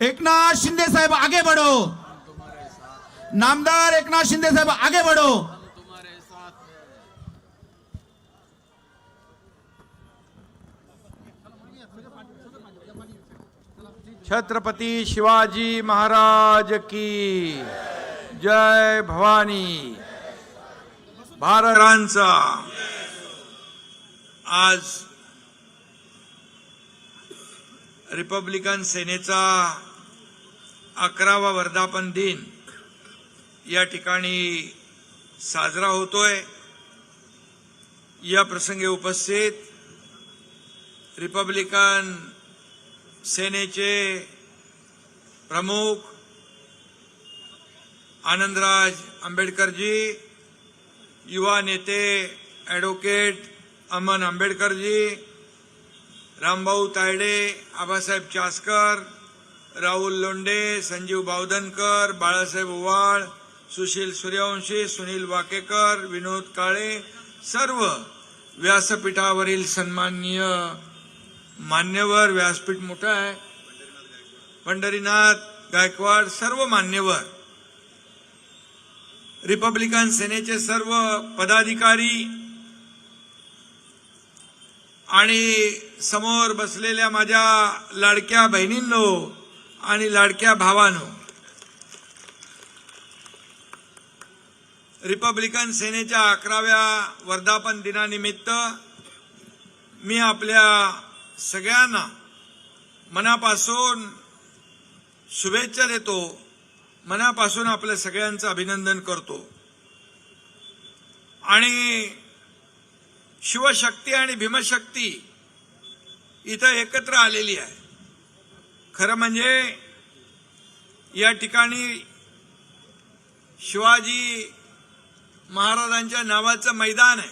एकनाथ शिंदे साहेब आगे बढ़ो। नामदार एकनाथ शिंदे साहेब आगे बढ़ो। छत्रपती शिवाजी महाराज की जय भवानी। भारतांचा आज रिपब्लिकन सेनेचा अकरावा वर्धापन दिन या ठिकाणी साजरा होतोय. या प्रसंगी उपस्थित रिपब्लिकन सेनेचे प्रमुख आनंदराज आंबेडकरजी युवा नेते ॲडव्होकेट अमन आंबेडकरजी रामभाऊ तायडे आबासाहेब चासकर राहुल लोंडे संजीव बावधनकर बाळासाहेब ओवाळ सुशील सूर्यवंशी सुनील वाकेकर विनोद काळे सर्व व्यासपीठावरील सन्माननीय मान्यवर व्यासपीठ मोठं आहे. पंढरीनाथ गायकवाड सर्व मान्यवर. रिपब्लिकन सेनेचे सर्व पदाधिकारी आणि समोर बसलेल्या माझ्या लाडक्या बहिणींनो आणि लाडक्या भावानो रिपब्लिकन सेनेच्या अकराव्या वर्धापन दिनानिमित्त मी आपल्या सगळ्यांना मनापासून शुभेच्छा देतो मनापासून आपल्या सगळ्यांचं अभिनंदन करतो. आणि शिवशक्ती आणि भीमशक्ती इथं एकत्र आलेली आहे. खरं म्हणजे या ठिकाणी शिवाजी महाराजांच्या नावाचं मैदान आहे.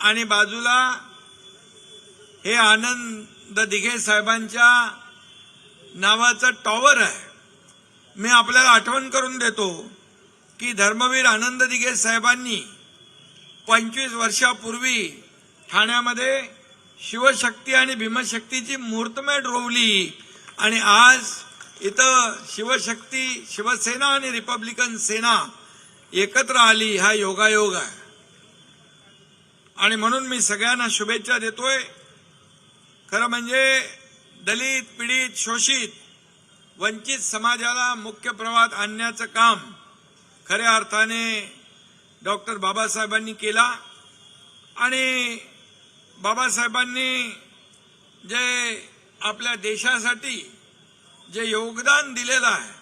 आणि बाजूला हे आनंद दिघे साहेबांच्या नावाचं टॉवर आहे. मी आपल्याला आठवण करून देतो की धर्मवीर आनंद दिघे साहेबांनी पंचवीस वर्षापूर्वी ठाण्यामध्ये शिवशक्ती आणि भीमशक्तीची मुहूर्तमय रोवली आणि आज इथं शिवशक्ती शिवसेना आणि रिपब्लिकन सेना एकत्र आली. हा योगायोग आहे. आणि म्हणून मी सगळ्यांना शुभेच्छा देतोय. खरं म्हणजे दलित पीडित शोषित वंचित समाजाला मुख्य प्रवाहात आणण्याचं काम खऱ्या अर्थाने डॉक्टर बाबासाहेबांनी केला. आणि बाबासाहेबांनी जे आपल्या देशासाठी जे योगदान दिलेलं आहे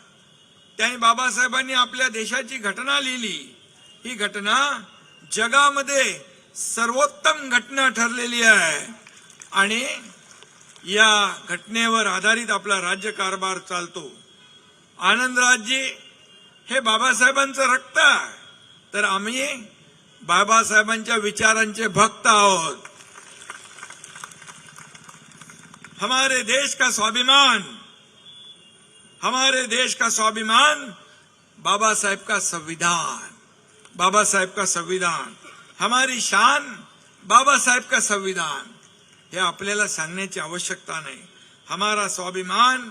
त्यांनी बाबासाहेबांनी आपल्या देशाची घटना लिहिली. ही घटना जगामध्ये सर्वोत्तम घटना ठरलेली आहे. आणि या घटनेवर आधारित आपला राज्यकारभार चालतो. आनंदराजजी हे बाबासाहेबांचं रक्त आहे. तर आम्ही बाबासाहेबांच्या विचारांचे भक्त आहोत. हमारे देश का स्वाभिमान हमारे देश का स्वाभिमान बाबा साहेब का संविधान बाबा साहेब का संविधान हमारी शान बाबा साहेब का संविधान हे आपल्याला सांगण्याची आवश्यकता नाही. हमारा स्वाभिमान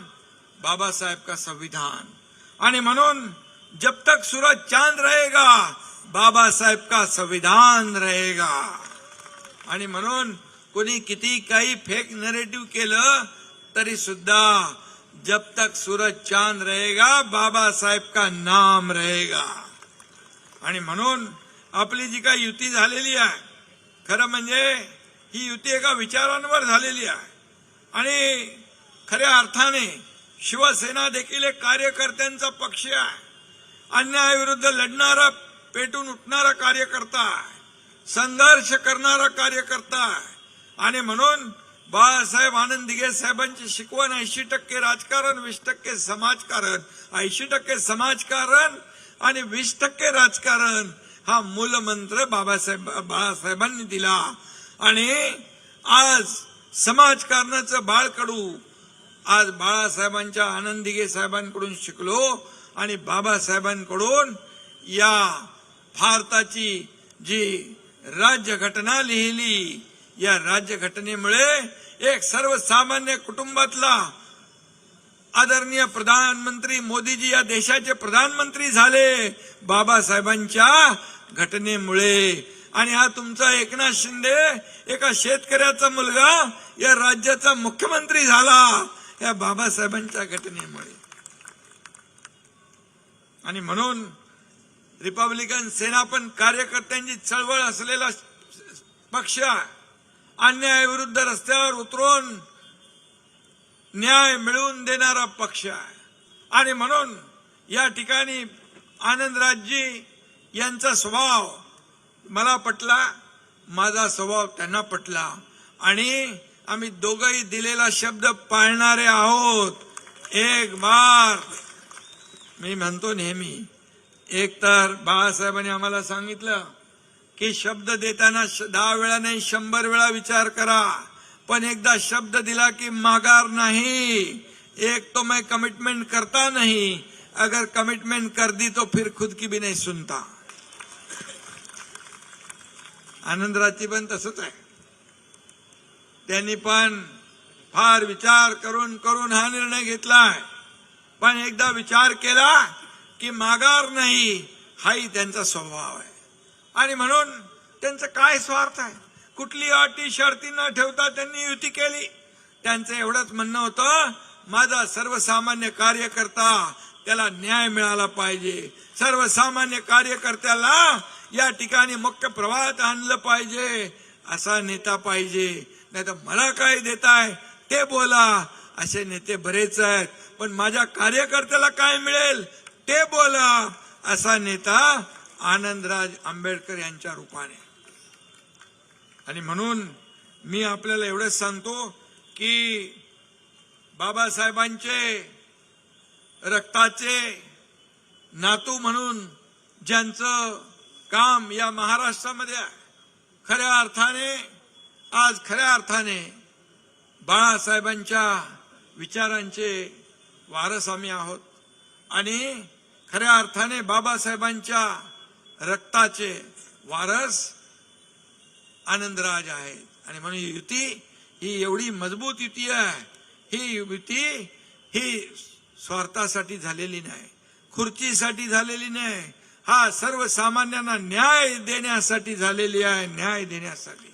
बाबा साहेब का संविधान. आणि म्हणून जब तक सूरज चांद रहेगा बाबा साहेब का संविधान रहेगा. आणि म्हणून कोणी किती काही फेक नरेटिव्ह केलं तरी सुद्धा जब तक सूरज चांद रहेगा बाबासाहेब का नाम रहेगा. आणि म्हणून आपली जी काही युती झालेली आहे खरं म्हणजे ही युती एका विचारांवर झालेली आहे. आणि खऱ्या अर्थाने शिवसेना देखील एक कार्यकर्त्यांचा पक्ष आहे. अन्यायाविरुद्ध लढणारा पेटून उठणारा कार्यकर्ता आहे. संघर्ष करणारा कार्यकर्ता आहे. आणि म्हणून बाळासाहेब आनंद साहेबांची शिकवण ऐंशी टक्के राजकारण वीस टक्के समाजकारण. ऐंशी टक्के समाजकारण आणि वीस टक्के राजकारण हा मूलमंत्र बाबासाहेब बाळासाहेबांनी दिला. आणि आज समाजकारणाचं बाळकडू आज बाळासाहेबांच्या आनंदिगे साहेबांकडून शिकलो आणि बाबासाहेबांकडून या भारताची जी राज्यघटना लिहिली या राज्यघटनेमुळे एक सर्वसामान्य कुटुंबातला आदरणीय प्रधानमंत्री मोदीजी या देशाचे प्रधानमंत्री झाले. बाबासाहेबांच्या घटनेमुळे. आणि हा तुमचा एकनाथ शिंदे एका शेतकऱ्याचा मुलगा या राज्याचा मुख्यमंत्री झाला या बाबासाहेबांच्या घटनेमुळे. आणि म्हणून रिपब्लिकन सेना पण कार्यकर्त्यांची चळवळ असलेला पक्ष आहे. अन्यायाविरुद्ध रस्त्यावर उतरून न्याय मिळवून देणारा पक्ष आहे. आणि म्हणून या ठिकाणी आनंदराजजी यांचा स्वभाव मला पटला माझा स्वभाव त्यांना पटला. आणि आम्ही दोघंही दिलेला शब्द पाळणारे आहोत. एक बार मी म्हणतो नेहमी एक तर बाळासाहेबांनी आम्हाला सांगितलं की शब्द देताना श- दहा वेळा नाही शंभर वेळा विचार करा. पण एकदा शब्द दिला की माघार नाही. एक तो मैं कमिटमेंट करता नहीं. अगर कमिटमेंट कर दी तो फिर खुद की भी नहीं सुनता. आनंदराजची पण तसंच आहे. त्यांनी पण फार विचार करून करून हा निर्णय घेतलाय. पण एकदा विचार केला की माघार नाही हाही त्यांचा स्वभाव आहे. आणि म्हणून त्यांचं काय स्वार्थ आहे? कुठली अटी शर्ती न ठेवता त्यांनी युती केली? त्यांचं एवढंच म्हणणं होतं माझा सर्वसामान्य कार्यकर्ता त्याला न्याय मिळाला पाहिजे. सर्वसामान्य कार्यकर्त्याला या ठिकाणी मुख्य प्रवाहात आणलं पाहिजे. असा नेता पाहिजे. नाही तर मला काय देताय? ते बोला. असे नेते बरेच आहेत. पण माझ्या कार्यकर्त्याला काय मिळेल? ते बोला. असा नेता आनंदराज आंबेडकर यांच्या रूपाने. आणि म्हणून मी आपल्याला एवढंच सांगतो की बाबासाहेबांचे रक्ताचे नातू म्हणून ज्यांचं काम या महाराष्ट्रामध्ये खऱ्या अर्थाने आज खऱ्या अर्थाने बाळासाहेबांच्या विचारांचे वारस आम्ही आहोत. आणि खऱ्या अर्थाने बाबासाहेबांच्या रक्ताचे वारस आनंदराज आहेत आणि म्हणून ही युती ही एवढी मजबूत युती आहे. ही युती ही स्वार्थासाठी झालेली नाही. खुर्चीसाठी झालेली नाही. हा सर्वसामान्यांना न्याय देण्यासाठी झालेली आहे. न्याय देण्यासाठी.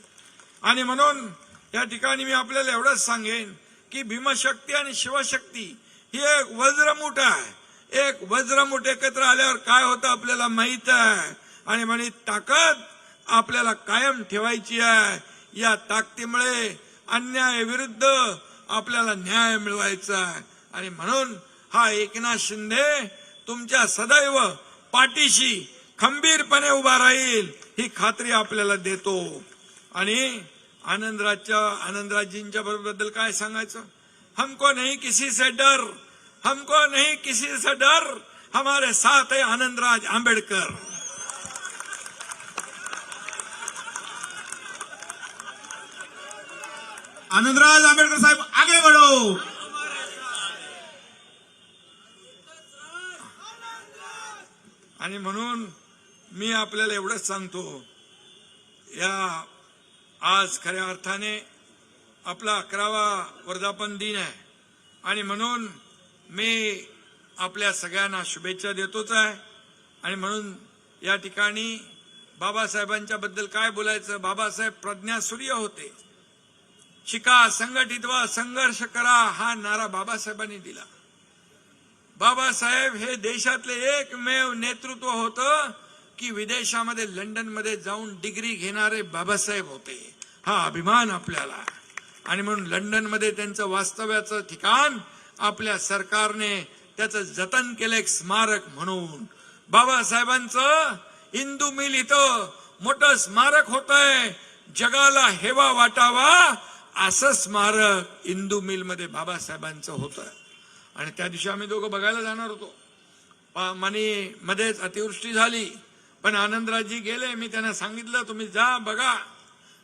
आणि म्हणून या ठिकाणी मी आपल्याला एवढंच सांगेन की भीमशक्ती आणि शिवशक्ती ही एक वज्रमूठ आहे. एक वज्रमूठ एकत्र आल्यावर काय होतं आपल्याला माहीत आहे? आणि म्हणे ताकद आपल्याला कायम ठेवायची आहे. या ताकदीमुळे अन्याय विरुद्ध आपल्याला न्याय मिळवायचा आहे. आणि म्हणून हा एकनाथ शिंदे तुमच्या सदैव पाठीशी खंबीरपणे उभा राहील ही खात्री आपल्याला देतो. आणि आनंदराजच्या आनंदराजजींच्या बद्दल काय सांगायचं? हमको नाही किसी से डर। हमको नहीं किसी से डर हमारे साथ है आनंदराज आंबेडकर। आनंदराज आंबेडकर साहेब आगे बढ़ो। आणि म्हणून मी आपल्याला एवढंच सांगतो या आज खऱ्या अर्थाने आपला अकरावा वर्धापन दिन आहे. आणि म्हणून मी आपल्या सगळ्यांना शुभेच्छा देतोच आहे. आणि म्हणून या ठिकाणी बाबासाहेबांच्या बद्दल काय बोलायचं? बाबासाहेब प्रज्ञासूर्य होते. शिका संघटित व्हा संघर्ष करा हा नारा बाबासाहेबांनी दिला. बाबासाहेब हे देशातले एकमेव नेतृत्व होतं की विदेशामध्ये लंडनमध्ये जाऊन डिग्री घेणारे बाबासाहेब होते. हा अभिमान आपल्याला. आणि म्हणून लंडनमध्ये त्यांचं वास्तव्याचं ठिकाण आपल्या सरकारने त्याचं जतन केलं एक स्मारक म्हणून. बाबासाहेबांचं हिंदू मिल इथं मोठं स्मारक होत आहे जगाला हेवा वाटावा असं स्मारक इंदू मिलमध्ये बाबासाहेबांचं होतं आणि त्या दिवशी आम्ही दोघं बघायला जाणार होतो. मनी मध्येच अतिवृष्टी झाली. पण आनंदराजजी गेले मी त्यांना सांगितलं तुम्ही जा बघा.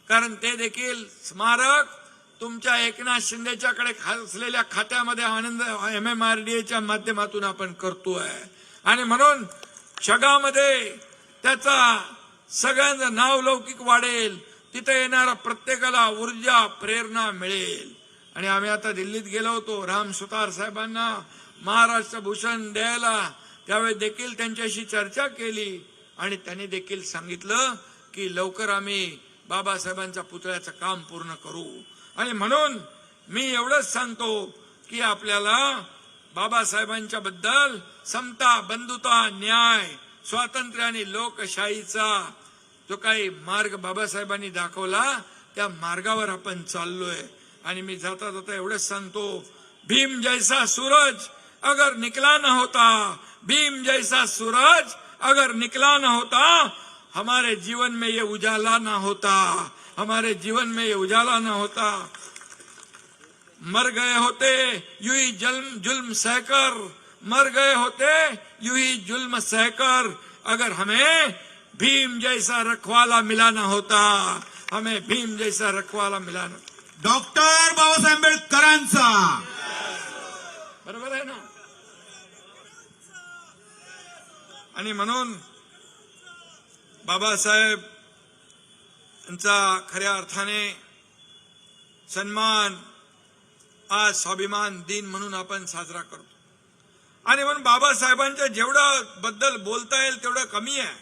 कारण ते देखील स्मारक तुमच्या एकनाथ शिंदेच्याकडे असलेल्या खात्यामध्ये आनंद एम एम आर डी एच्या माध्यमातून आपण करतोय. आणि म्हणून जगामध्ये त्याचा सगळ्यांचं नाव लौकिक वाढेल. तिथे येणारा प्रत्येकाला ऊर्जा प्रेरणा मिळेल. आणि आम्ही आता दिल्लीत गेलो होतो. राम सुतार साहेबांना महाराष्ट्र भूषण द्यायला त्यावेळी देखील त्यांच्याशी चर्चा केली. आणि त्यांनी देखील सांगितलं की लवकर आम्ही बाबासाहेबांच्या पुतळ्याचं काम पूर्ण करू. आणि म्हणून मी एवढंच सांगतो की आपल्याला बाबासाहेबांच्या बद्दल समता बंधुता न्याय स्वातंत्र्य आणि लोकशाहीचा जो काही मार्ग बाबासाहेबांनी दाखवला त्या मार्गावर आपण चाललोय. आणि मी जाता जाता एवढंच सांगतो भीम जैसा सूरज अगर निकला न होता भीम जैसा सूरज अगर निकला न होता हमारे जीवन में ये उजाला ना होता. हमारे जीवन में ये उजाला ना होता। मर गए होते यू ही जुल्म जुल्म सहकर। मर गए होते यू ही जुल्म सहकर। अगर हमें भीम जैसा रखवाला मिला ना होता हमें भीम जैसा रखवाला मिला ना डॉक्टर बाबासाहेब आंबेडकरांचा। बरोबर आहे ना? आणि म्हणून बाबासाहेब यांचा खऱ्या अर्थाने सन्मान आज स्वाभिमान दिन म्हणून आपण साजरा करतो. आणि म्हणून बाबासाहेबांच्या जेवढं बद्दल बोलता येईल तेवढं कमी आहे.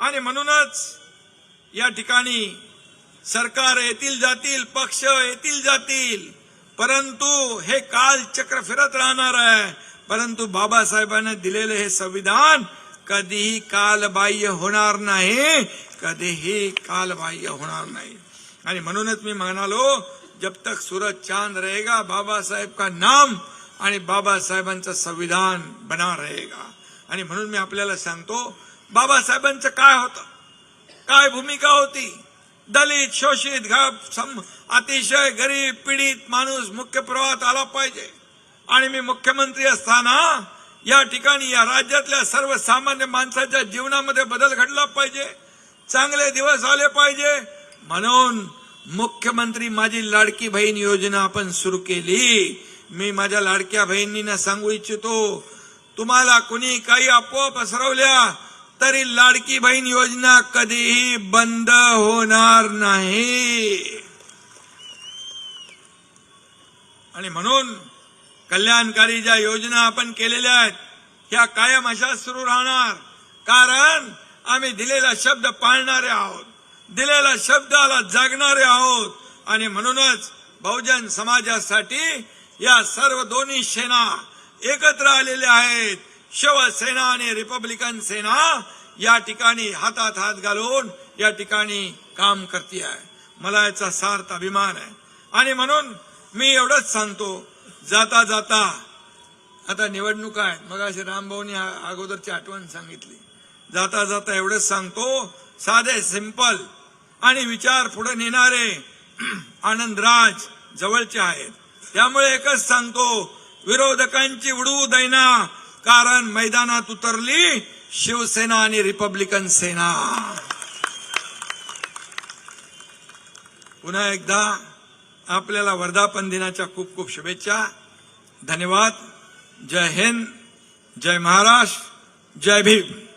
आणि म्हणूनच या ठिकाणी सरकार येतील जातील पक्ष येतील जातील परंतु हे काल चक्र फिरत राहणार आहे. परंतु बाबासाहेबांनी दिलेले हे संविधान कधीही कालबाह्य होणार नाही. कधीही कालबाह्य होणार नाही. आणि म्हणूनच मी म्हणालो जब तक सूरज चांद रहेगा बाबासाहेब का नाम आणि बाबासाहेबांचं संविधान बना रहेगा. आणि म्हणून मी आपल्याला सांगतो बाबासाहेबांचं काय होतं? काय भूमिका होती? दलित शोषित सम अतिशय गरीब पीडित माणूस मुख्य प्रवाहात आला पाहिजे. आणि मी मुख्यमंत्री असताना या ठिकाणी या राज्यातल्या सर्वसामान्य माणसाच्या जीवनामध्ये बदल घडला पाहिजे चांगले दिवस आले पाहिजे म्हणून मुख्यमंत्री माझी लाडकी बहीण योजना आपण सुरू केली. मी माझ्या लाडक्या बहिणींना सांगू इच्छितो तुम्हाला कुणी काही अफवा पसरवल्या तरी लाडकी बहीण योजना कधीही बंद होणार नाही. आणि म्हणून कल्याणकारी ज्या योजना आपण केलेल्या आहेत ह्या कायम अशा सुरू राहणार. कारण आम्ही दिलेला शब्द पाळणारे आहोत दिलेल्या शब्दाला जागणारे आहोत. आणि म्हणूनच बहुजन समाजासाठी या सर्व दोन्ही सेना एकत्र आलेल्या आहेत. शिवसेना आणि रिपब्लिकन सेना या ठिकाणी हातात हात घालून या ठिकाणी काम करते आहे मला याचा सार्थ अभिमान आहे. आणि म्हणून मी एवढंच सांगतो जाता जाता आता निवडणुका आहे. मग अशी रामभाऊनी अगोदरची आठवण सांगितली. जाता जाता एवढंच सांगतो साधे सिंपल आणि विचार पुढे नेणारे आनंदराज जवळचे आहेत. त्यामुळे एकच सांगतो विरोधकांची उडवू दैना कारण मैदानात उतरली शिवसेना आणि रिपब्लिकन सेना. पुन्हा एकदा आपल्याला वर्धापन दिनाच्या खूप खूप शुभेच्छा. धन्यवाद. जय हिंद. जय महाराष्ट्र. जय भीम.